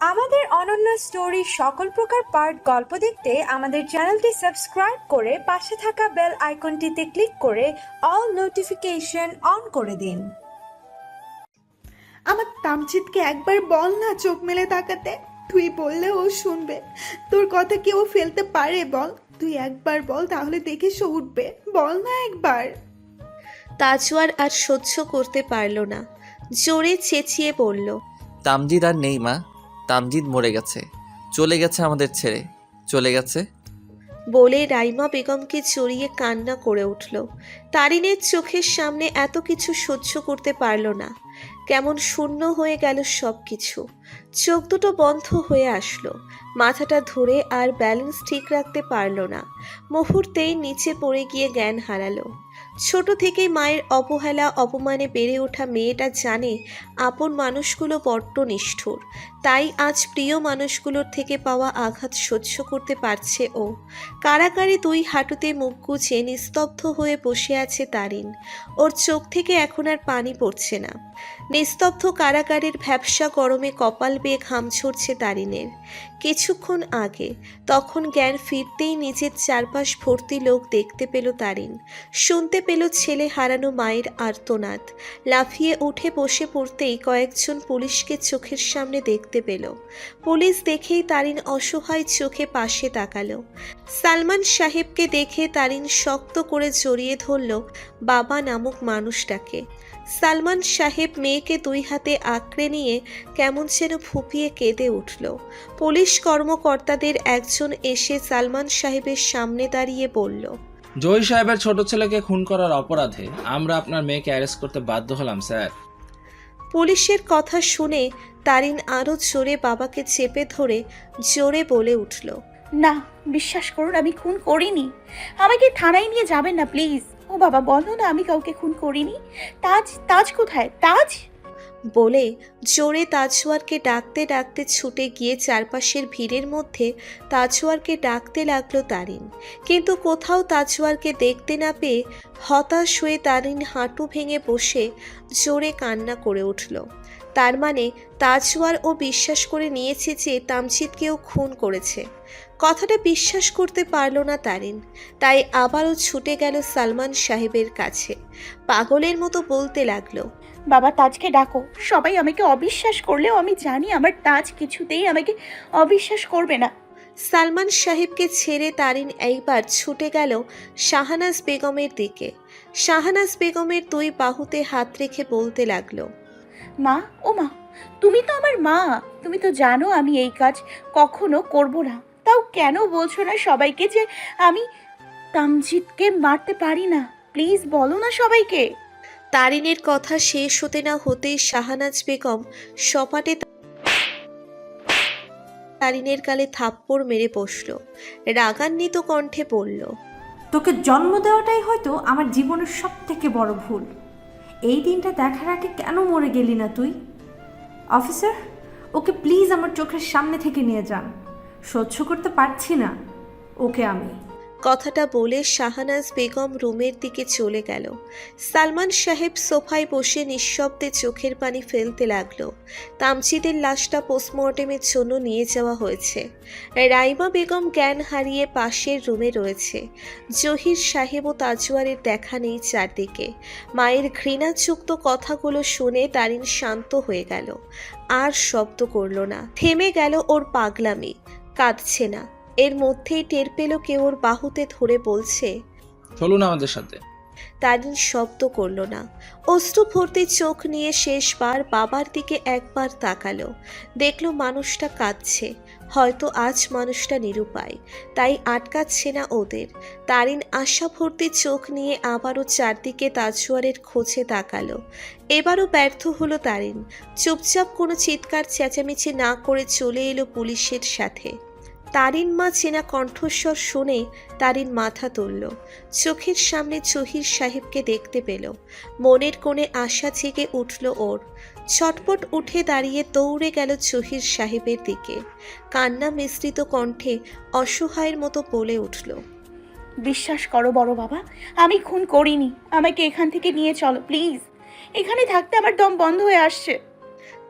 আমাদের অনন্য স্টোরি সকল প্রকার পার্ট গল্প দেখতে আমাদের চ্যানেলটি সাবস্ক্রাইব করে পাশে থাকা বেল আইকনটিতে ক্লিক করে অল নোটিফিকেশন অন করে দিন। আমার তামচিৎকে একবার বল না চোখ মেলে তাকাতে। তুই বললে ও শুনবে। তোর কথা কি ও ফেলতে পারে বল? তুই একবার বল তাহলে দেখে সে উঠবে। বল না একবার। তাজওয়ার আর সহ্য করতে পারল না। জোরে চেঁচিয়ে বলল তামজিদ আর নেই মা। তামজিদ মরে গেছে। চলে গেছে আমাদের ছেড়ে। চলে গেছে? বলে রাইমা বেগমকে জড়িয়ে কান্না করে উঠল। তারিনের চোখের সামনে এত কিছু সহ্য করতে পারল না। কেমন শূন্য হয়ে গেল সব কিছু চোখ দুটো বন্ধ হয়ে আসলো। মাথাটা ধরে আর ব্যালেন্স ঠিক রাখতে পারল না। মুহূর্তেই নিচে পড়ে গিয়ে জ্ঞান হারালো। ছোট থেকে মায়ের অবহেলা, অপমানে বেড়ে ওঠা মেয়েটা জানে আপন মানুষগুলো বড্ড নিষ্ঠুর। তাই আজ প্রিয় মানুষগুলোর থেকে পাওয়া আঘাত সহ্য করতে পারছে ও। কারাকারে দুই হাঁটুতে মুখ গুছে নিস্তব্ধ হয়ে বসে আছে তারিন। ওর চোখ থেকে এখন আর পানি পড়ছে না। নিস্তব্ধ কারাগারের ভ্যাবসা গরমে কপাল বেয়ে ঘাম ঝরছে তারিনের কিছুক্ষণ আগে তখন জ্ঞান ফিরতেই নিজের চারপাশ ভর্তি লোক দেখতে পেল তারিন শুনতে পেল ছেলে হারানো মায়ের আর্তনাদ। লাফিয়ে উঠে বসে পড়তেই কয়েকজন পুলিশকে চোখের সামনে দেখতে পেল। পুলিশ দেখেই তারিন অসহায় চোখে পাশে তাকালো। সালমান সাহেবকে দেখে তারিন শক্ত করে জড়িয়ে ধরল বাবা নামক মানুষটাকে। সালমান সাহেব মেয়েকে দুই হাতে আঁকড়ে নিয়ে কেমন যেন ফুপিয়ে কেঁদে উঠল। পুলিশ কর্মকর্তাদের একজন এসে সালমান সাহেবের সামনে দাঁড়িয়ে বলল জয় সাহেবের ছোট ছেলেকে খুন করার অপরাধে আমরা আপনার মেয়েকে অ্যারেস্ট করতে বাধ্য হলাম স্যার। পুলিশের কথা শুনে তারিন আরও জোরে বাবাকে চেপে ধরে জোরে বলে উঠল না বিশ্বাস করুন আমি খুন করিনি। আমাকে থানায় নিয়ে যাবেন না প্লিজ। ও বাবা, বলো না, আমি কাউকে খুন করিনি। তাজ তাজ কোথায়? তাজ? বলে জোরে তাজওয়ারকে ডাকতে ডাকতে ছুটে গিয়ে চারপাশের ভিড়ের মধ্যে তাজওয়ারকে ডাকতে লাগল তারিন। কিন্তু কোথাও তাজওয়ারকে দেখতে না পেয়ে হতাশ হয়ে তারিন হাঁটু ভেঙে বসে জোরে কান্না করে উঠল। তার মানে তাজওয়ার ও বিশ্বাস করে নিয়েছে যে তামজিদকেও খুন করেছে। কথাটা বিশ্বাস করতে পারল না তারিন তাই আবারও ছুটে গেল সালমান সাহেবের কাছে। পাগলের মতো বলতে লাগল বাবা তাজকে ডাকো সবাই আমাকে অবিশ্বাস করলেও আমি জানি আমার তাজ কিছুতেই আমাকে অবিশ্বাস করবে না। সালমান সাহেবকে ছেড়ে তারিন এইবার ছুটে গেল শাহানাজ বেগমের দিকে। শাহানাজ বেগমের দুই বাহুতে হাত রেখে বলতে লাগল মা ও মা তুমি তো আমার মা। তুমি তো জানো আমি এই কাজ কখনো করব না। তাও কেন বলছো না সবাইকে যে আমি তামজিৎকে মারতে পারি না? প্লিজ বলো না সবাইকে। তারিনের কথা শেষ হতে না হতেই শাহানাজ বেগম সপাটে তারিনের গালে থাপ্পড় মেরে বসল। রাগান্বিত কণ্ঠে বলল তোকে জন্ম দেওয়াটাই হয়তো আমার জীবনের সব থেকে বড় ভুল। এই দিনটা দেখার আগে কেন মরে গেলি না তুই? অফিসার ওকে প্লিজ আমার চোখের সামনে থেকে নিয়ে যান। সহ্য করতে পারছি না। ওকে আমি। কথাটা বলে শাহানাজ বেগম রুমের দিকে চলে গেল। সালমান সাহেব সোফায় বসে নিঃশব্দে চোখের পানি ফেলতে লাগল। তামচিদের লাশটা পোস্টমর্টেমের জন্য নিয়ে যাওয়া হয়েছে। রাইমা বেগম জ্ঞান হারিয়ে পাশের রুমে রয়েছে। জহির সাহেব ও তাজওয়ারের দেখা নেই চারদিকে। মায়ের ঘৃণাযুক্ত কথাগুলো শুনে তারিন শান্ত হয়ে গেল। আর শব্দ করল না। থেমে গেল ওর পাগলামি। কাঁদছে না। এর মধ্যেই টের পেল কেউ ওর বাহুতে ধরে বলছে চলুন আমাদের সাথে। তারিন শব্দ করল না। অশ্রু ভর্তি চোখ নিয়ে শেষবার বাবার দিকে একবার তাকালো। দেখল মানুষটা কাঁদছে। হয়তো আজ মানুষটা নিরুপায় তাই আটকাচ্ছে না ওদের। তারিন আশা ভর্তি চোখ নিয়ে আবারও চারদিকে তাজুয়ারের খোঁজে তাকালো। এবারও ব্যর্থ হলো তারিন। চুপচাপ কোনো চিৎকার চেঁচামেচি না করে চলে এলো পুলিশের সাথে। তারিন মা চেনা কণ্ঠস্বর শুনে তারিন মাথা তুলল। চোখের সামনে জহির সাহেবকে দেখতে পেল। মনের কোণে আশা জেগে উঠল ওর। ছটপট উঠে দাঁড়িয়ে দৌড়ে গেল জহির সাহেবের দিকে। কান্না মিশ্রিত কণ্ঠে অসহায়ের মতো বলে উঠল, বিশ্বাস করো বড় বাবা, আমি খুন করিনি। আমাকে এখান থেকে নিয়ে চলো, প্লিজ। এখানে থাকতে আমার দম বন্ধ হয়ে আসছে।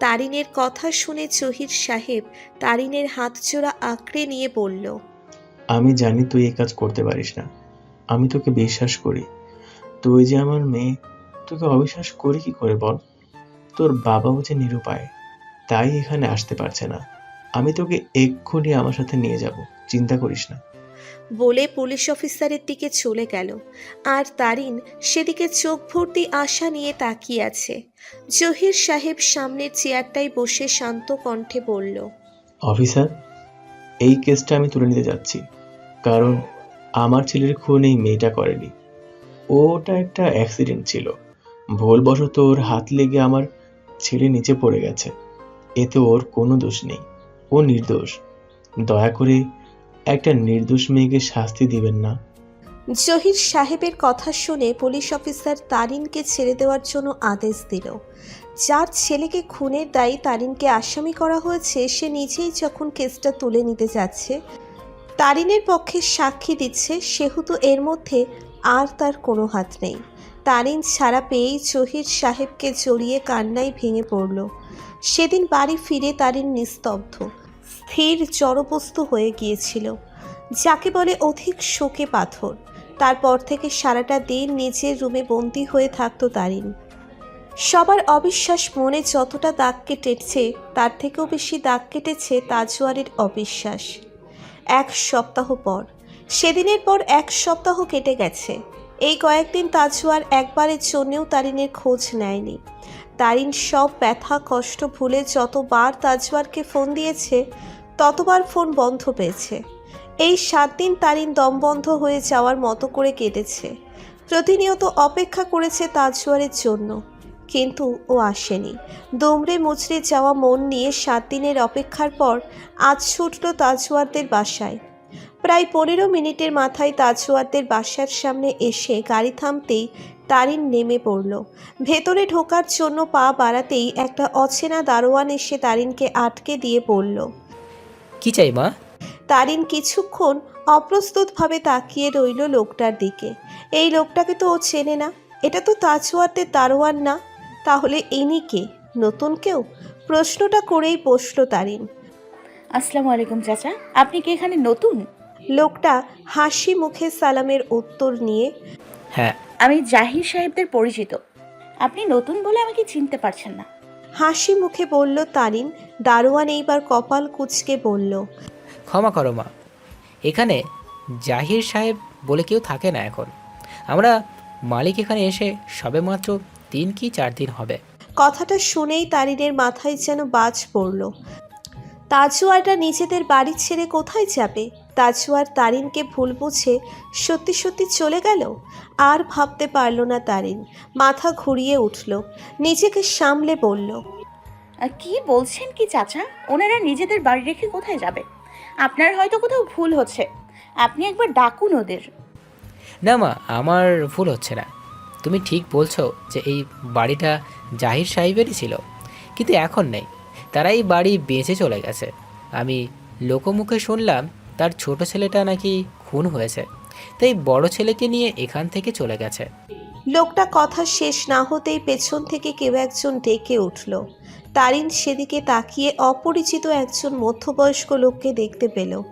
তারিনের কথা শুনে জহির সাহেব তারিনের হাত জোড়া আঁকড়ে নিয়ে বলল, আমি জানি তুই এই কাজ করতে পারিস না। আমি তোকে বিশ্বাস করি। তুই যে আমার মেয়ে, তোকে অবিশ্বাস করি কি করে বল? তোর বাবাও যে নিরুপায়, তাই এখানে আসতে পারছে না। আমি তোকে এক্ষুনি আমার সাথে নিয়ে যাব, চিন্তা করিস না। বলে পুলিশ অফিসারের দিকে চলে গেল। আর তারিন সেদিকে চোখ ভর্তি আশা নিয়ে তাকিয়ে আছে। জহির সাহেব সামনের চেয়ারটায় বসে শান্ত কণ্ঠে বলল, অফিসার, এই কেসটা আমি তুলে নিতে যাচ্ছি। কারণ আমার ছেলের খুন এই মেয়েটা করেনি। ওটা একটা অ্যাক্সিডেন্ট ছিল। ভুলবশত ওর হাত লেগে আমার ছেলে নিচে পড়ে গেছে। এতে ওর কোনো দোষ নেই। ও নির্দোষ। দয়া করে একটা নির্দোষ মেয়েকে শাস্তি দিবেন না। জহির সাহেবের কথা শুনে পুলিশ অফিসার তারিনকে ছেড়ে দেওয়ার জন্য আদেশ দিল। যার ছেলেকে খুনের দায়ী তারিনকে আসামি করা হয়েছে, সে নিজেই যখন কেসটা তুলে নিতে যাচ্ছে, তারিনের পক্ষে সাক্ষী দিচ্ছে, সেহেতু এর মধ্যে আর তার কোনো হাত নেই। তারিন ছাড়া পেয়েই জহির সাহেবকে জড়িয়ে কান্নায় ভেঙে পড়ল। সেদিন বাড়ি ফিরে তারিন নিস্তব্ধ। স্থির জড়বস্তু হয়ে গিয়েছিল। যাকে বলে অধিক শোকে পাথর। তারপর থেকে সারাটা দিন নিজের রুমে বন্দি হয়ে থাকতো তারিন। সবার অবিশ্বাস মনে যতটা দাগ কেটেছে, তার থেকেও বেশি দাগ কেটেছে তাজওয়ারের অবিশ্বাস। এক সপ্তাহ পর। সেদিনের পর এক সপ্তাহ কেটে গেছে। এই কয়েকদিন তাজওয়ার একবারের জন্যেও তারিনের খোঁজ নেয়নি। তারিন সব ব্যথা, কষ্ট ভুলে যতবার তাজওয়ারকে ফোন দিয়েছে ততবার ফোন বন্ধ পেয়েছে। এই সাত দিন তারিন দমবন্ধ হয়ে যাওয়ার মতো করে কেটেছে। প্রতিনিয়ত অপেক্ষা করেছে তাজওয়ারের জন্য। কিন্তু ও আসেনি। দমড়ে মুচড়ে যাওয়া মন নিয়ে সাত দিনের অপেক্ষার পর আজ ছুটল তাজওয়ারদের বাসায়। প্রায় পনেরো মিনিটের মাথায় তাজওয়ারদের বাসার সামনে এসে গাড়ি থামতেই তারিন নেমে পড়ল। ভেতরে ঢোকার জন্য পা বাড়াতেই একটা অচেনা দারোয়ান এসে তারিনকে আটকে দিয়ে পড়ল কি চাই মা? তারিন কিছুক্ষণ অপ্রস্তুতভাবে তাকিয়ে রইল লোকটার দিকে। এই লোকটাকে তো ও চেনে না। এটা তো তাজওয়ারদের দারোয়ান না। তাহলে ইনি কে? নতুন কেউ? প্রশ্নটা করেই বসল তারিন। আসসালামু আলাইকুম চাচা। আপনি কি এখানে নতুন? লোকটা হাসি মুখে সালামের উত্তর নিয়ে হ্যাঁ। আমি জাহির সাহেবদের পরিচিত। আপনি নতুন বলে আমাকে চিনতে পারছেন না। হাসি মুখে বলল তারিন দারোয়ান এইবার কপাল কুচকে বলল। ক্ষমা করো মা। এখানে জাহির সাহেব বলে কেউ থাকে না এখন। আমরা মালিক এখানে এসে সবেমাত্র তিন কি চার দিন হবে। কথাটা শুনেই তারিনের মাথায় যেন বাজ পড়ল। তাজুয়ারটা নিজেদের বাড়ি ছেড়ে কোথায় যাবে? তাজুয়ার তারিনকে ভুল বুঝে সত্যি সত্যি চলে গেল? আর ভাবতে পারল না তারিন। মাথা ঘুরিয়ে উঠল। নিজেকে সামলে বলল আহ, কি বলছেন কি চাচা? ওনারা নিজেদের বাড়ি রেখে কোথায় যাবে? আপনার হয়তো কোথাও ভুল হচ্ছে। আপনি একবার ডাকুন ওদের। না মা আমার ভুল হচ্ছে না। তুমি ঠিক বলছো যে এই বাড়িটা জাহির সাহেবেরই ছিল। কিন্তু এখন নেই। তারা এই বাড়ি বেঁচে চলে গেছে। আমি লোকমুখে শুনলাম তার ছোট ছেলেটা নাকি খুন হয়েছে। তাই বড় ছেলেকে নিয়ে এখান থেকে চলে গেছে। লোকটা কথা শেষ না হতেই পেছন থেকে কেউ একজন ডেকে উঠল। তারিন সেদিকে তাকিয়ে অপরিচিত একজন মধ্যবয়স্ক লোককে দেখতে পেল।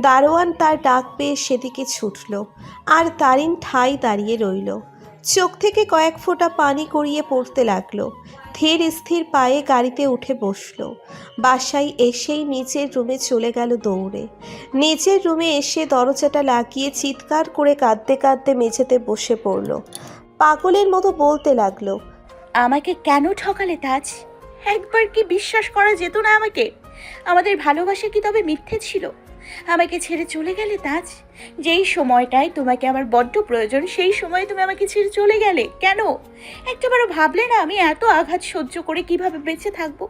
দারোয়ান তার ডাক পেয়ে সেদিকে ছুটল আর তারিন ঠাই দাঁড়িয়ে রইল। চোখ থেকে কয়েক ফোঁটা পানি গড়িয়ে পড়তে লাগল। ধীর স্থির পায়ে গাড়িতে উঠে বসল। বাসায় এসেই নিচের রুমে চলে গেল দৌড়ে। নিচের রুমে এসে দরজাটা লাগিয়ে চিৎকার করে কাঁদতে কাঁদতে মেঝেতে বসে পড়ল। পাগলের মতো বলতে লাগল, আমাকে কেন ঠকালে তাজ? একবার কি বিশ্বাস করা যেত না আমাকে? আমাদের ভালোবাসা কি তবে মিথ্যে ছিল? আমাকে ছেড়ে চলে গেলে তাজ? যেই সময়টায় তোমাকে আমার বড্ড প্রয়োজন, সেই সময় তুমি আমাকে ছেড়ে চলে গেলে। কেন? একটাবারও ভাবলে না আমি এত আঘাত সহ্য করে কীভাবে বেঁচে থাকব?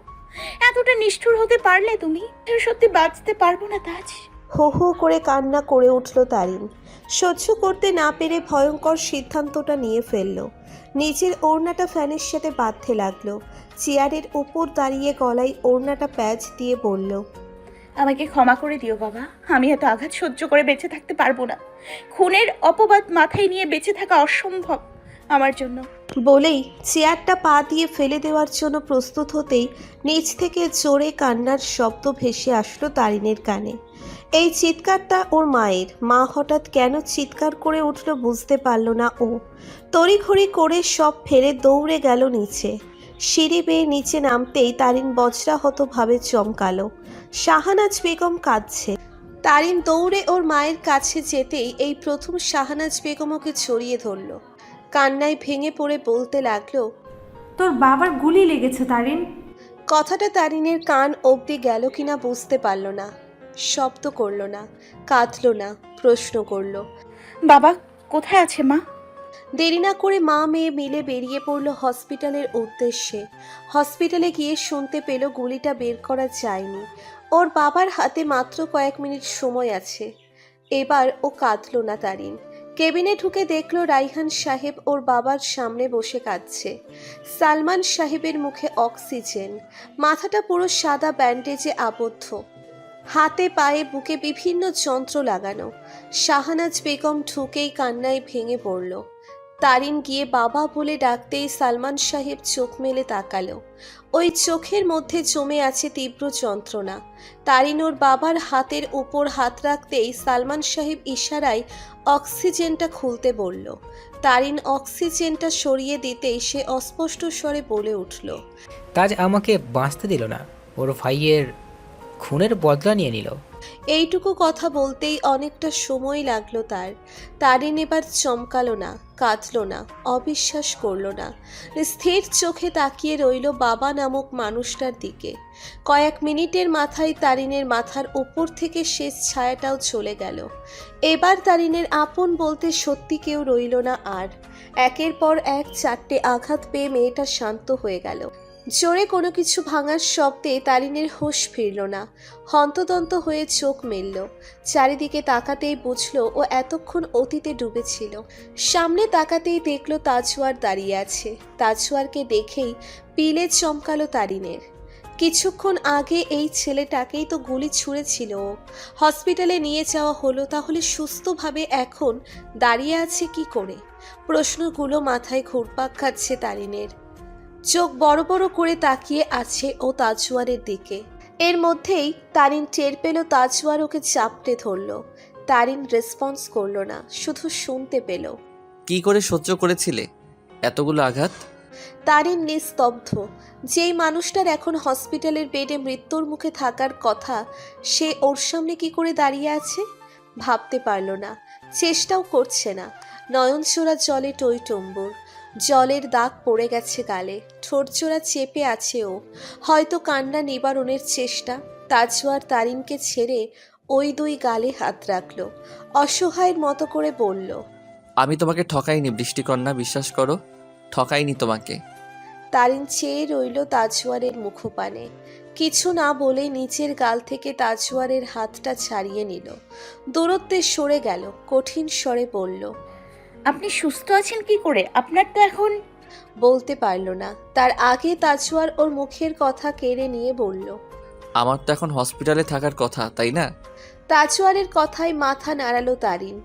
এতটা নিষ্ঠুর হতে পারলে তুমি? সত্যি বাঁচতে পারব না, তাজ। হো হো করে কান্না করে উঠল তারিন। সহ্য করতে না পেরে ভয়ঙ্কর সিদ্ধান্তটা নিয়ে ফেলল। নিজের ওড়নাটা ফ্যানের সাথে বাঁধতে লাগল। চেয়ারের উপর দাঁড়িয়ে গলায় ওড়নাটা প্যাচ দিয়ে বলল আমাকে ক্ষমা করে দিও বাবা। আমি এত আঘাত সহ্য করে বেঁচে থাকতে পারব না। খুনের অপবাদ মাথায় নিয়ে বেঁচে থাকা অসম্ভব। আমার জন্য। বলেই চেয়ারটা পা দিয়ে ফেলে দেওয়ার জন্য প্রস্তুত হতেই নিচ থেকে জোরে কান্নার শব্দ ভেসে আসলো তারিনের কানে। এই চিৎকারটা ওর মায়ের। মা হঠাৎ কেন চিৎকার করে উঠল বুঝতে পারল না ও। তড়িঘড়ি করে সব ফেলে দৌড়ে গেল নিচে। সিঁড়ি বেয়ে নিচে নামতেই তারিন বজ্রাহতভাবে চমকালো। শাহানাজ বেগম কাঁদছে। তারিন দৌড়ে ওর মায়ের কাছে যেতেই এই প্রথম শাহানাজ বেগম ওকে ছড়িয়ে ধরলো। কান্নায় ভেঙে পড়ে বলতে লাগল তোর বাবার গুলি লেগেছে তারিন। কথাটা তারিনের কান অবধি গেল কিনা বুঝতে পারল না। শব্দ করল না কাঁদলো না প্রশ্ন করল। বাবা কোথায় আছে মা? দেরি না করে মা মেয়ে মিলে বেরিয়ে পড়ল হসপিটালের উদ্দেশ্যে। হসপিটালে গিয়ে শুনতে পেল গুলিটা বের করা যায়নি। ওর বাবার হাতে মাত্র কয়েক মিনিট সময় আছে। এবার ও কাঁদল না তারিন। কেবিনে ঢুকে দেখল রাইহান সাহেব ওর বাবার সামনে বসে কাঁদছে। সালমান সাহেবের মুখে অক্সিজেন। মাথাটা পুরো সাদা ব্যান্ডেজে আবদ্ধ। হাতে পায়ে বুকে বিভিন্ন যন্ত্র লাগানো। শাহানাজ বেগম ঢুকেই কান্নায় ভেঙে পড়ল। তারিন গিয়ে বাবা বলে ডাকতেই সালমান সাহেব চোখ মেলে তাকালো। ওই চোখের মধ্যে জমে আছে তীব্র যন্ত্রণা। তারিন ওর বাবার হাতের উপর হাত রাখতেই সালমান সাহেব ইশারায় অক্সিজেনটা খুলতে বলল। তারিন অক্সিজেনটা সরিয়ে দিতেই সে অস্পষ্ট স্বরে বলে উঠল তাজ আমাকে বাঁচতে দিল না। ওর ভাইয়ের খুনের বদলা নিয়ে নিল। এইটুকু কথা বলতেই অনেকটা সময় লাগল তার। তারিন এবার চমকালো না, কাঁদল না, অবিশ্বাস করল না। স্থির চোখে তাকিয়ে রইল বাবা নামক মানুষটার দিকে। কয়েক মিনিটের মাথায় তারিনের মাথার উপর থেকে শেষ ছায়াটাও চলে গেল। এবার তারিনের আপন বলতে সত্যি কেউ রইল না আর। একের পর এক চারটে আঘাত পেয়ে মেয়েটা শান্ত হয়ে গেল। জোরে কোনো কিছু ভাঙার শব্দে তারিনের হুঁশ ফিরল না। হন্তদন্ত হয়ে চোখ মেলল। চারিদিকে তাকাতেই বুঝল ও এতক্ষণ অতীতে ডুবেছিল। সামনে তাকাতেই দেখল তাজওয়ার দাঁড়িয়ে আছে। তাজওয়ারকে দেখেই পিলে চমকালো তারিনের কিছুক্ষণ আগে এই ছেলেটাকেই তো গুলি ছুঁড়েছিল। হসপিটালে নিয়ে যাওয়া হলো তাহলে সুস্থভাবে এখন দাঁড়িয়ে আছে কি করে? প্রশ্নগুলো মাথায় ঘুরপাক খাচ্ছে তারিনের চোখ বড় বড় করে তাকিয়ে আছে ও তাজওয়ারের দিকে। এর মধ্যেই তারিন টের পেল তাজওয়ার ওকে চাপটে ধরলো। তারিন রেসপন্স করল না শুধু শুনতে পেল। কি করে সহ্য করেছিলে? এতগুলো আঘাত? তারিন নিস্তব্ধ। যেই মানুষটার এখন হসপিটালের বেডে মৃত্যুর মুখে থাকার কথা সে ওর সামনে কি করে দাঁড়িয়ে আছে? ভাবতে পারল না। চেষ্টাও করছে না। নয়নচোরা জলে টইটম্বুর জলের দাগ পড়ে গেছে গালে ঠোঁটচোরা চেপে আছে ও। হয়তো কান্না নিবারণের চেষ্টা তাজওয়ার তারিনকে ছেড়ে ওই দুই গালে হাত রাখল। অসহায়ের মতো করে বলল আমি তোমাকে ঠকাইনি বৃষ্টিকন্যা বিশ্বাস করো ঠকাইনি তোমাকে। তারিন চেয়ে রইল তাজওয়ারের মুখপানে। কিছু না বলে নিচের গাল থেকে তাজওয়ারের হাতটা ছাড়িয়ে নিল। দূরত্বে সরে গেল কঠিন স্বরে বলল আপনি সুস্থ আছেন কি করে? আপনার তো এখন বলতে পারল না। তার আগে তাজওয়ার ওর মুখের কথা কেড়ে নিয়ে বলল আমার তো এখন হসপিটালে থাকার কথা তাই না? তাজওয়ারের কথায় মাথা নাড়ালো তারিন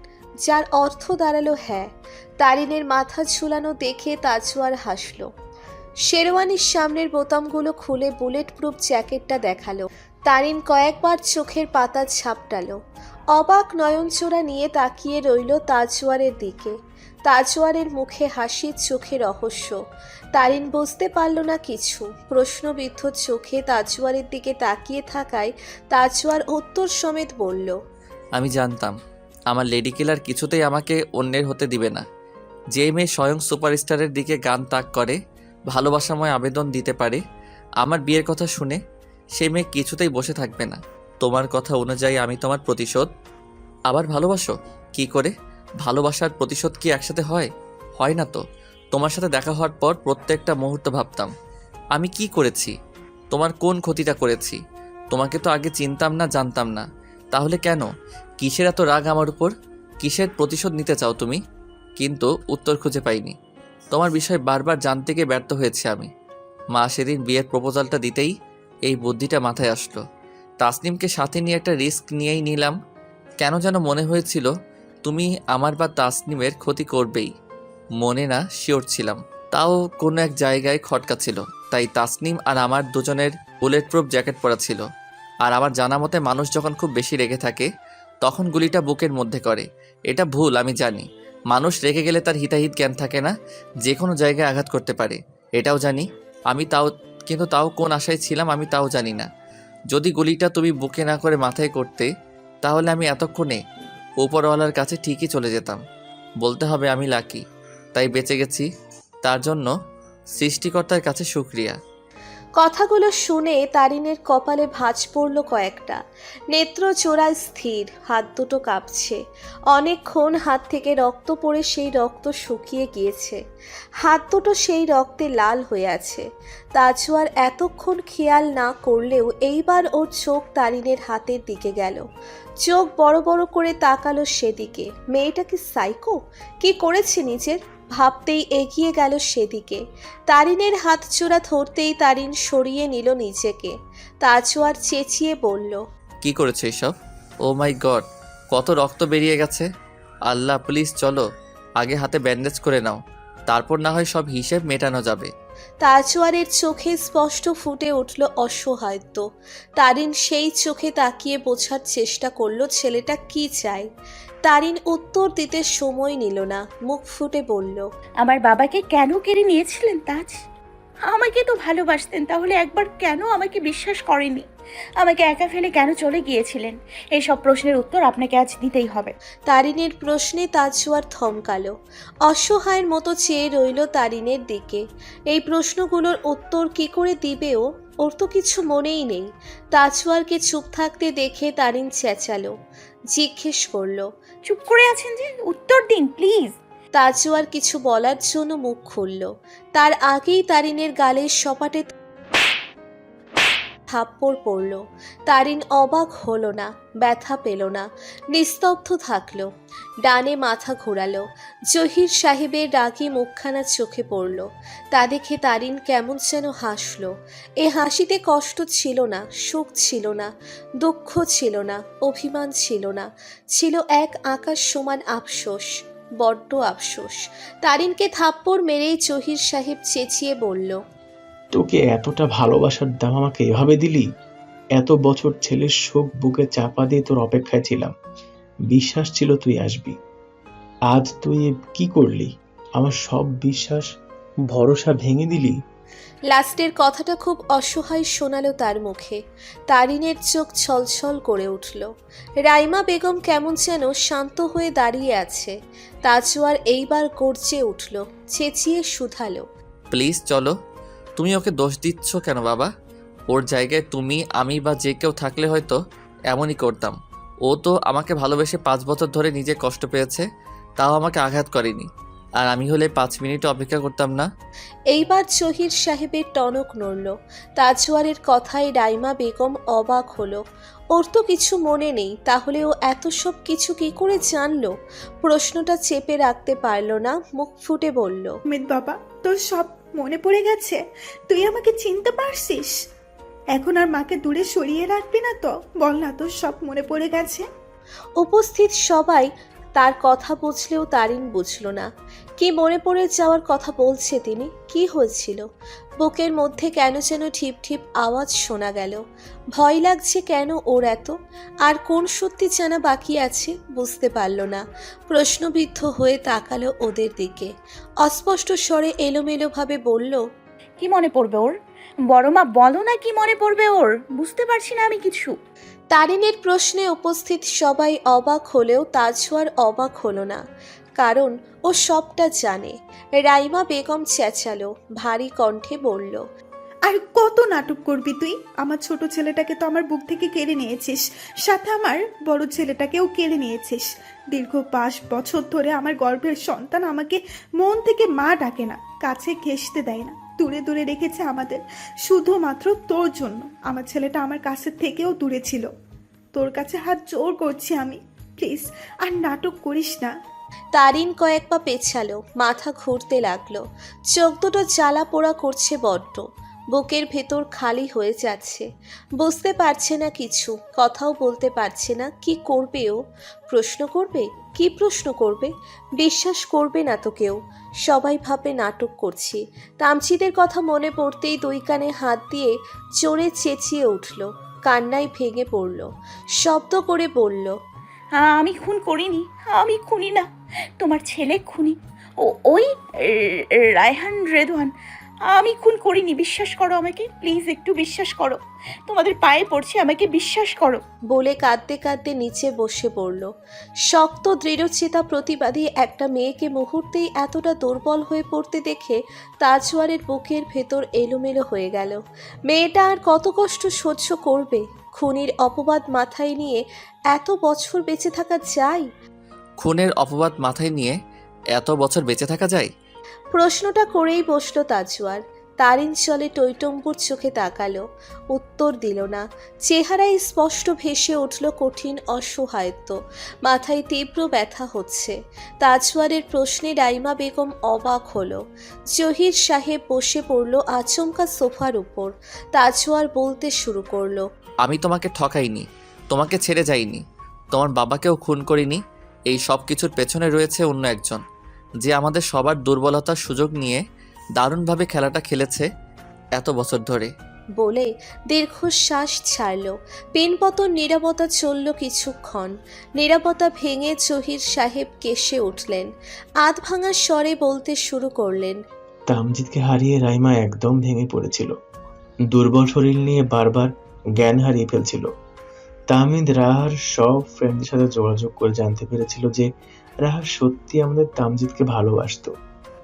যার অর্থ দাঁড়াল হ্যাঁ। তারিনের মাথা ঝুলানো দেখে তাজওয়ার হাসলো। শেরওয়ানির সামনের বোতামগুলো খুলে বুলেট প্রুফ জ্যাকেটটা দেখাল। তারিন কয়েকবার চোখের পাতা ঝাপটালো। অবাক নয়নচোরা নিয়ে তাকিয়ে রইল তাজওয়ারের দিকে। তাজওয়ারের মুখে হাসির চোখে রহস্য। তারিন বুঝতে পারল না কিছু। প্রশ্নবিদ্ধ চোখে তাজওয়ারের দিকে তাকিয়ে থাকায় তাজওয়ার উত্তর সমেত বলল, আমি জানতাম, আমার লেডি কিলার কিছুতেই আমাকে অন্যের হতে দিবে না। যে মেয়ে স্বয়ং সুপারস্টারের দিকে গান তাক করে, ভালোবাসাময় আবেদন দিতে পারে, আমার বিয়ের কথা শুনে সে মেয়ে কিছুতেই বসে থাকবে না। তোমার কথা অনুযায়ী আমি তোমার প্রতিশোধ। আবার ভালোবাসো? কি করে? ভালোবাসার প্রতিশোধ কি একসাথে হয়? হয় না তো। তোমার সাথে দেখা হওয়ার পর প্রত্যেকটা মুহূর্ত ভাবতাম, আমি কি করেছি? তোমার কোন ক্ষতিটা করেছি? তোমাকে তো আগে চিনতাম না, জানতাম না। তাহলে কেন? কিসের এত রাগ আমার উপর? কিসের প্রতিশোধ নিতে চাও তুমি? কিন্তু উত্তর খুঁজে পাইনি। তোমার বিষয় বারবার জানতে গিয়ে ব্যর্থ হয়েছে আমি। মা সেদিন বিয়ের প্রপোজালটা দিতেই এই বুদ্ধিটা মাথায় আসলো। তাসনিমকে সাথে নিয়ে একটা রিস্ক নিয়েই নিলাম। কেন যেন মনে হয়েছিল তুমি আমার বা তাসনিমের ক্ষতি করবেই। মনে না, শিওর ছিলাম। তাও কোনো এক জায়গায় খটকা ছিল। তাই তাসনিম আর আমার দুজনের বুলেট প্রুফ জ্যাকেট পরা ছিল। আর আমার জানা মতে মানুষ যখন খুব বেশি রেগে থাকে, তখন গুলিটা বুকের মধ্যে করে। এটা ভুল, আমি জানি। মানুষ রেগে গেলে তার হিতাহিত জ্ঞান থাকে না যে কোনো জায়গায় আঘাত করতে পারে। এটাও জানি। আমি তাও, কিন্তু তাও কোন আশায় ছিলাম, আমি তাও জানি না। যদি গুলিটা তুমি বুকে না করে মাথায় করতে, তাহলে আমি এতক্ষণে উপরওয়ালার কাছে ঠিকই চলে যেতাম। বলতে হবে আমি লাকি, তাই বেঁচে গেছি। তার জন্য সৃষ্টিকর্তার কাছে শুক্রিয়া। কথাগুলো শুনে তারিনের কপালে ভাঁজ পড়ল কয়েকটা। নেত্র চোরায় স্থির, হাত দুটো কাঁপছে। অনেকক্ষণ হাত থেকে রক্ত পড়ে সেই রক্ত শুকিয়ে গিয়েছে। হাত দুটো সেই রক্তে লাল হয়ে আছে। তাজওয়ার এতক্ষণ খেয়াল না করলেও এইবার ওর চোখ তারিনের হাতের দিকে গেল। চোখ বড় বড় করে তাকালো সেদিকে। মেয়েটা কি সাইকো? কি করেছে নিজের? ভাবতেই এগিয়ে গেল সেদিকে। তারিনের হাত চূড়া ধরতেই তারিন সরিয়ে নিল নিজেকে। তাজওয়ার চেঁচিয়ে বলল কি করেছে এসব? ও মাই গড কত রক্ত বেরিয়ে গেছে। আল্লাহ প্লিজ চলো আগে হাতে ব্যান্ডেজ করে নাও। তারপর না হয় সব হিসেব মেটানো যাবে। তাজওয়ারের চোখে স্পষ্ট ফুটে উঠল অসহায়ত্ব। তারিন সেই চোখে তাকিয়ে বোঝার চেষ্টা করল ছেলেটা কি চায়? তারিন উত্তর দিতে সময় নিল না মুখ ফুটে বলল আমার বাবাকে কেন কেড়ে নিয়েছিলেন তাজ? আমাকে তো ভালোবাসতেন তাহলে একবার কেন আমাকে বিশ্বাস করেনি আমাকে একা ফেলে কেন চলে গিয়েছিলেন? এইসব প্রশ্নের উত্তর আপনাকে আজ দিতেই হবে। তারিনের প্রশ্নে তাজওয়ার থমকালো। অসহায়ের মতো চেয়ে রইল তারিনের দিকে। এই প্রশ্নগুলোর উত্তর কি করে দিবে ও ওর তো কিছু মনেই নেই। তাজওয়ারকে চুপ থাকতে দেখে তারিন চেঁচালো জিজ্ঞেস করল চুপ করে আছেন যে? উত্তর দিন প্লিজ। তাজওয়ার কিছু বলার জন্য মুখ খুলল। তার আগেই তারিনের গালের সপাটে থাপ্পড় পড়ল। তারিন অবাক হলো না, ব্যথা পেল না, নিস্তব্ধ থাকল। ডানে মাথা ঘোরালো। জহির সাহেবের রাগী মুখখানা চোখে পড়ল। তা দেখে তারিন কেমন যেন হাসলো। এ হাসিতে কষ্ট ছিল না সুখ ছিল না, দুঃখ ছিল না, অভিমান ছিল না। ছিল এক আকাশ সমান আফসোস, বড্ড আফসোস। তারিনকে থাপ্পড় মেরেই জহির সাহেব চেঁচিয়ে বলল তোকে এতটা ভালোবাসার দাম আমাকে এভাবে দিলি? এত বছর ছেলের শোক বুকে চাপা দিয়ে তোর অপেক্ষায় ছিলাম। বিশ্বাস ছিল তুই আসবি। আজ তুই কি করলি? আমার সব বিশ্বাস ভরসা ভেঙে দিলি? লাস্টের কথাটা খুব অসহায় শোনালো তার মুখে। তারিনের চোখ ছলছল করে উঠল। রাইমা বেগম কেমন যেন শান্ত হয়ে দাঁড়িয়ে আছে। তাজওয়ার এইবার গর্জে উঠল চেঁচিয়ে শুধালো। প্লিজ চলো তুমি ওকে দোষ দিচ্ছ কেন বাবা? ওর জায়গায় তুমি আমি বা যে কেউ থাকলে হয়তো এমনই করতাম। ও তো আমাকে ভালোবেসে পাঁচ বছর ধরে নিজে কষ্ট পেয়েছে তাও আমাকে আঘাত করেনি। আর আমি হলে পাঁচ মিনিট অপেক্ষা করতাম না। এইবার জহির সাহেবের টনক নড়ল। তাজওয়ারের কথায় রাইমা বেগম অবাক হলো। ওর তো কিছু মনে নেই তাহলে ও এত সব কিছু কি করে জানলো? প্রশ্নটা চেপে রাখতে পারল না মুখ ফুটে বলল অমিত বাবা তোর সব মনে পড়ে গেছে, তুই আমাকে চিনতে পারছিস? এখন আর মাকে দূরে সরিয়ে রাখবি না তো, বল না তোর সব মনে পড়ে গেছে? উপস্থিত সবাই তার কথা বুঝলেও তারিন বুঝল না। কি মনে পড়ে যাওয়ার কথা বলছে তিনি? কি হয়েছিল? বুকের মধ্যে কেন যেন ঠিপ ঠিপ আওয়াজ শোনা গেল। ভয় লাগছে কেন ওর এত? আর কোন সত্যি জানা বাকি আছে বুঝতে পারল না। প্রশ্নবিদ্ধ হয়ে তাকালো ওদের দিকে। অস্পষ্ট স্বরে এলোমেলোভাবে বলল কি মনে পড়বে ওর? বড় মা বলো না কি মনে পড়বে ওর? বুঝতে পারছি না আমি কিছু। তারিনের প্রশ্নে উপস্থিত সবাই অবাক হলেও তাজওয়ার অবাক হলো না। কারণ ও সবটা জানে। রাইমা বেগম চেঁচালো, ভারী কণ্ঠে বলল, আর কত নাটক করবি তুই? আমার ছোট ছেলেটাকে তো আমার বুক থেকে কেড়ে নিয়েছিস, সাথে আমার বড় ছেলেটাকেও কেড়ে নিয়েছিস। দীর্ঘ পাঁচ বছর ধরে আমার গর্ভের সন্তান আমাকে মন থেকে মা ডাকে না, কাছে ঘেসতে দেয় না। দূরে দূরে রেখেছে আমাদের, শুধুমাত্র তোর জন্য। আমার ছেলেটা আমার কাছের থেকেও দূরে ছিল। তোর কাছে হাত জোর করছি আমি। প্লিজ, আর নাটক করিস না। তারিন কয়েক পা পেছালো, মাথা ঘুরতে লাগল। চোখ দুটো জ্বালা পোড়া করছে বড্ড। বুকের ভেতর খালি হয়ে যাচ্ছে। বুঝতে পারছে না কিছু, কথাও বলতে পারছে না, কি করবে ও? প্রশ্ন করবে? কি প্রশ্ন করবে? বিশ্বাস করবে না তো কেউ। সবাই ভাবে নাটক করছি। তামচিদের কথা মনে পড়তেই দুই কানে হাত দিয়ে চড়ে চেঁচিয়ে উঠল, কান্নায় ভেঙে পড়ল। শব্দ করে বলল আমি খুন করিনি, আমি খুনি না। তোমার ছেলে খুনি। ও, ওই রায়হান রেদওয়ান, আমি খুন করিনি, বিশ্বাস করো আমাকে প্লিজ একটু বিশ্বাস করো। তোমাদের পায়ে পড়ছি, আমাকে বিশ্বাস করো। বলে কাঁদতে কাঁদতে নিচে বসে পড়ল। শক্ত, দৃঢ়চেতা প্রতিবাদী একটা মেয়েকে মুহূর্তেই এতটা দুর্বল হয়ে পড়তে দেখে তাজওয়ারের বুকের ভেতর এলোমেলো হয়ে গেল। মেয়েটা আর কত কষ্ট সহ্য করবে? খুনির অপবাদ মাথায় নিয়ে এত বছর বেঁচে থাকা যায়? খুনের অপবাদ মাথায় নিয়ে এত বছর বেঁচে থাকা যায়? প্রশ্নটা করেই বসল তাজওয়ার। তারিন চলে টৈটম্বুর চোখে তাকালো উত্তর দিল না। চেহারায় স্পষ্ট ভেসে উঠল কঠিন অসহায়ত্ব। মাথায় তীব্র ব্যথা হচ্ছে। তাজওয়ারের প্রশ্নে রাইমা বেগম অবাক হলো। জহির সাহেব বসে পড়ল আচমকা সোফার উপর। তাজওয়ার বলতে শুরু করল আমি তোমাকে ঠকাইনি তোমাকে ছেড়ে যাইনি। তোমার বাবাকেও খুন করিনি এই সব কিছুর পেছনে রয়েছে অন্য একজন যে আমাদের সবার দুর্বলতার সুযোগ নিয়ে দারুণভাবে খেলাটা খেলেছে এত বছর ধরে। বলে দীর্ঘশ্বাস ছাড়ল। পেনপতন নিরাপত্তা চলল কিছুক্ষণ। নিরাপত্তা ভেঙে জহির সাহেব কেসে উঠলেন। আধ ভাঙা স্বরে বলতে শুরু করলেন তামজিদকে হারিয়ে রাইমা একদম ভেঙে পড়েছিল। দুর্বল শরীর নিয়ে বারবার জ্ঞান হারিয়ে ফেলছিল। তামিদ রাহার সব ফ্রেন্ডদের সাথে যোগাযোগ করে জানতে পেরেছিল যে রাহার সত্যি আমাদের তামজিদকে ভালোবাসতো।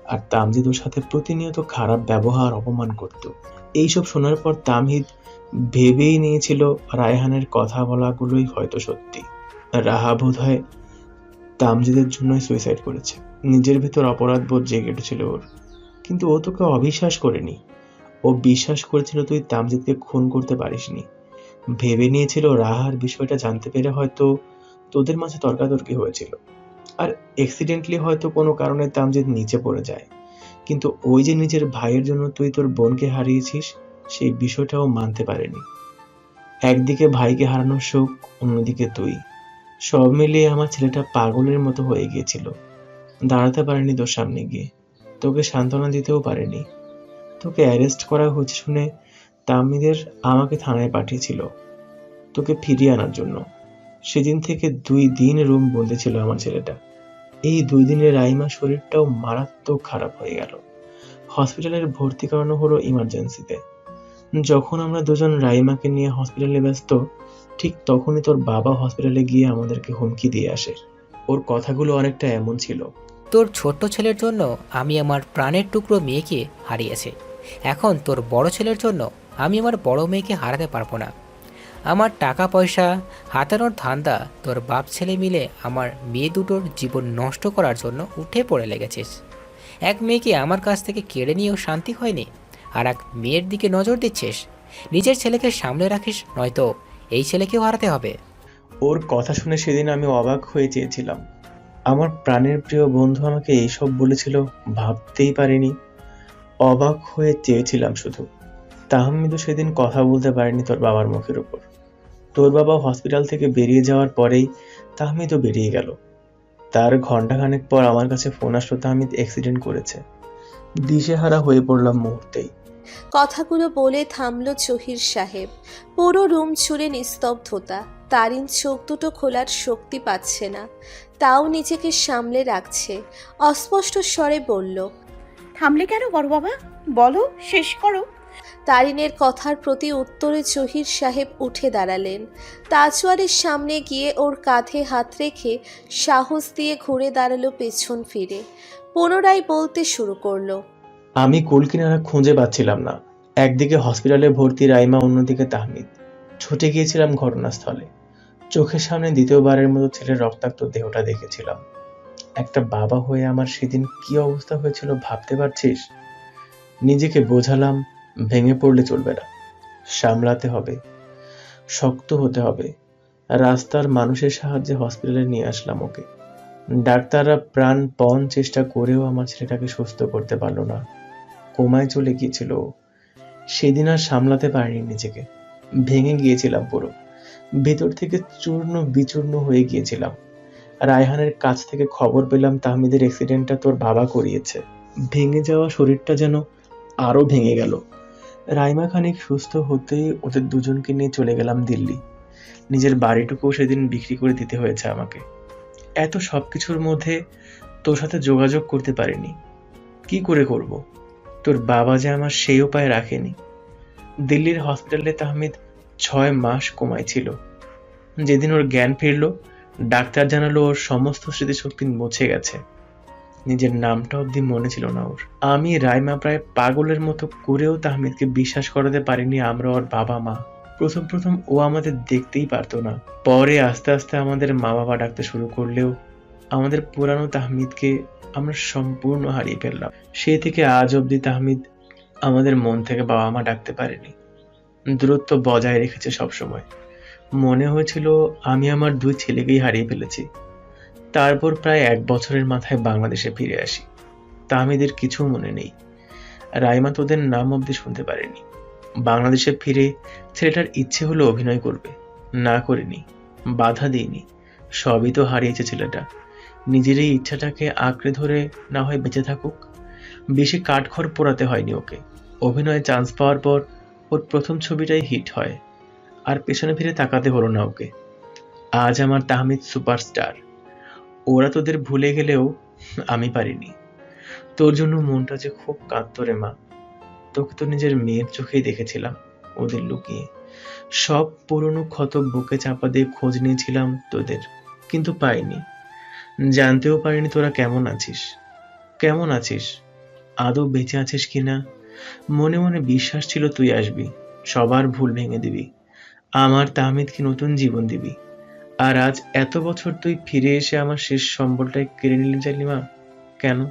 আর তামজিদ ওর সাথে প্রতিনিয়ত খারাপ ব্যবহার, অপমান করত। এইসব শোনার পর তামহিদ ভেবেই নিয়েছিল রায়হানের কথা বলাগুলোই হয়তো সত্যি। রাহা বোধ হয় তামজিদের জন্যই সুইসাইড করেছে। নিজের ভেতর অপরাধ বোধ জেগে উঠেছিল ওর। কিন্তু ও তোকে অবিশ্বাস করেনি। ও বিশ্বাস করেছিল তুই তামজিদকে খুন করতে পারিসনি। ভেবে নিয়েছিল রাহার বিষয়টা জানতে পেরে হয়তো তোদের মাঝে তর্কাতর্কি হয়েছিল। আর অ্যাক্সিডেন্টলি হয়তো কোনো কারণে তামজিদ নিচে পড়ে যায়। কিন্তু ওই যে নিজের ভাইয়ের জন্য তুই তোর বোনকে হারিয়েছিস, সেই বিষয়টাও মানতে পারেনি। একদিকে ভাইকে হারানোর শোক, অন্যদিকে তুই। সব মিলিয়ে আমার ছেলেটা পাগলের মতো হয়ে গিয়েছিল। দাঁড়াতে পারেনি তোর সামনে গিয়ে। তোকে সান্ত্বনা দিতেও পারেনি। তোকে অ্যারেস্ট করা হয়েছে শুনে তামিদের আমাকে থানায় পাঠিয়েছিল, তোকে ফিরিয়ে আনার জন্য। সেদিন থেকে দুই দিন রুম বন্দি ছিল আমার ছেলেটা। এই দুই দিনে রাইমার শরীরটাও মারাত্মক খারাপ হয়ে গেল। হসপিটালের ভর্তি করানো হলো ইমার্জেন্সিতে। যখন আমরা দুজন রাইমাকে নিয়ে হসপিটালে ব্যস্ত, ঠিক তখনই তোর বাবা হসপিটালে গিয়ে আমাদেরকে হুমকি দিয়ে আসে। ওর কথাগুলো অনেকটা এমন ছিল। তোর ছোট্ট ছেলের জন্য আমি আমার প্রাণের টুকরো মেয়েকে হারিয়েছি। এখন তোর বড় ছেলের জন্য আমি আমার বড় মেয়েকে হারাতে পারব না। আমার টাকা পয়সা হাতানোর ধান্দা, তোর বাপ ছেলে মিলে আমার মেয়ে দুটোর জীবন নষ্ট করার জন্য উঠে পড়ে লেগেছিস। এক মেয়েকে আমার কাছ থেকে কেড়ে নিয়েও শান্তি হয়নি আর এক মেয়ের দিকে নজর দিচ্ছিস। নিজের ছেলেকে সামলে রাখিস, নয়তো এই ছেলেকেও হারাতে হবে। ওর কথা শুনে সেদিন আমি অবাক হয়ে চেয়েছিলাম। আমার প্রাণের প্রিয় বন্ধু আমাকে এইসব বলেছিল, ভাবতেই পারিনি। অবাক হয়ে চেয়েছিলাম শুধু। তাহমিদও সেদিন কথা বলতে পারেনি তোর বাবার মুখের উপর। তোর বাবা হসপিটাল থেকে বেরিয়ে যাওয়ার পরেই তাহমিদও বেরিয়ে গেল। তার ঘন্টাখানেক পর আমার কাছে ফোন আসলো, তাহমিদ অ্যাক্সিডেন্ট করেছে। দিশেহারা হয়ে পড়লাম মুহূর্তেই। কথাগুলো বলে থামল চহির সাহেব। পুরো রুম জুড়ে নিস্তব্ধতা। তারিন চোখ দুটো খোলার শক্তি পাচ্ছে না। তাও নিজেকে সামলে রাখছে। অস্পষ্ট স্বরে বলল থামলে কেন বড় বাবা? বলো শেষ করো। তারিনের কথার প্রতি উত্তরে জহির সাহেব উঠে দাঁড়ালেন। তাজওয়ারের সামনে গিয়ে ওর কাঁধে হাত রেখে সাহস দিয়ে ঘুরে দাঁড়াল পেছন ফিরে। পুনরায় বলতে শুরু করল আমি কুলকিনারা খুঁজে পাচ্ছিলাম না। একদিকে হসপিটালে ভর্তি রাইমা অন্যদিকে তাহমিদ। ছুটে গিয়েছিলাম ঘটনাস্থলে। চোখের সামনে দ্বিতীয়বারের মতো ছেলের রক্তাক্ত দেহটা দেখেছিলাম। একটা বাবা হয়ে আমার সেদিন কি অবস্থা হয়েছিল ভাবতে পারছিস? নিজেকে বোঝালাম, ভেঙে পড়লে চলবে না। সামলাতে হবে। শক্ত হতে হবে। রাস্তার মানুষের সাহায্যে হসপিটালে নিয়ে আসলাম ওকে। ডাক্তাররা প্রাণপণ চেষ্টা করেও আমার ছেলেটাকে সুস্থ করতে পারল না। কোমায় চলে গিয়েছিল সেদিন আর সামলাতে পারিনি নিজেকে। ভেঙে গিয়েছিলাম পুরো। ভেতর থেকে চূর্ণ বিচূর্ণ হয়ে গিয়েছিলাম। রায়হানের কাছ থেকে খবর পেলাম তাহমিদের অ্যাক্সিডেন্টটা তোর বাবা করিয়েছে। ভেঙে যাওয়া শরীরটা যেন আরও ভেঙে গেল। রাইমা খানিক সুস্থ হতেই ওদের দুজনকে নিয়ে চলে গেলাম দিল্লি। নিজের বাড়িটুকুও সেদিন বিক্রি করে দিতে হয়েছে আমাকে। এত সব কিছুর মধ্যে তোর সাথে যোগাযোগ করতে পারিনি। কি করে করব? তোর বাবা যে আমার সেই উপায় রাখেনি। দিল্লির হসপিটালে তাহমিদ ছয় মাস কোমায় ছিল। যেদিন ওর জ্ঞান ফিরলো ডাক্তার জানালো ওর সমস্ত স্মৃতিশক্তি মুছে গেছে। নিজের নামটা অবধি মনে ছিল না ওর। আমি রাইমা প্রায় পাগলের মতো করেও তাহমিদকে বিশ্বাস করাতে পারিনি, আমরা ওর বাবা মা। প্রথম প্রথম ও আমাদের দেখতেই পারতো না। পরে আস্তে আস্তে আমাদের মা বাবা ডাকতে শুরু করলেও আমাদের পুরানো তাহমিদকে আমরা সম্পূর্ণ হারিয়ে ফেললাম। সেই থেকে আজ অবধি তাহমিদ আমাদের মন থেকে বাবা মা ডাকতে পারেনি। দূরত্ব বজায় রেখেছে সবসময়। মনে হয়েছিল আমি আমার দুই ছেলেকেই হারিয়ে ফেলেছি। তারপর প্রায় এক বছরের মাথায় বাংলাদেশে ফিরে আসি। তা তাহমিদের কিছু মনে নেই। রাইমা তোদের নাম অবধি শুনতে পারেনি। বাংলাদেশে ফিরে ছেলেটার ইচ্ছে হলো অভিনয় করবে। না করিনি। বাধা দিইনি সবই তো হারিয়েছে ছেলেটা। নিজের এই ইচ্ছাটাকে আঁকড়ে ধরে না হয় বেঁচে থাকুক। বেশি কাঠখড় পোড়াতে হয়নি ওকে। অভিনয়ে চান্স পাওয়ার পর ওর প্রথম ছবিটাই হিট হয়। আর পেছনে ফিরে তাকাতে হলো না ওকে। আজ আমার তাহমিদ সুপারস্টার। ওরা তোদের ভুলে গেলেও আমি পারিনি। তোর জন্য মনটা যে খুব কাঁদতো রে মা। তোকে তো নিজের মেয়ের চোখেই দেখেছিলাম ওদের লুকিয়ে। সব পুরনো ক্ষত বুকে চাপা দিয়ে খোঁজ নিয়েছিলাম তোদের, কিন্তু পাইনি। জানতেও পারিনি তোরা কেমন আছিস। কেমন আছিস? আদৌ বেঁচে আছিস কিনা? মনে মনে বিশ্বাস ছিল তুই আসবি, সবার ভুল ভেঙে দিবি। আমার তাহমিদকে নতুন জীবন দিবি। আর আজ এত বছর তুই ফিরে এসে আমার শেষ সম্বলটাই কেড়ে নিলি জালিমা। কেন?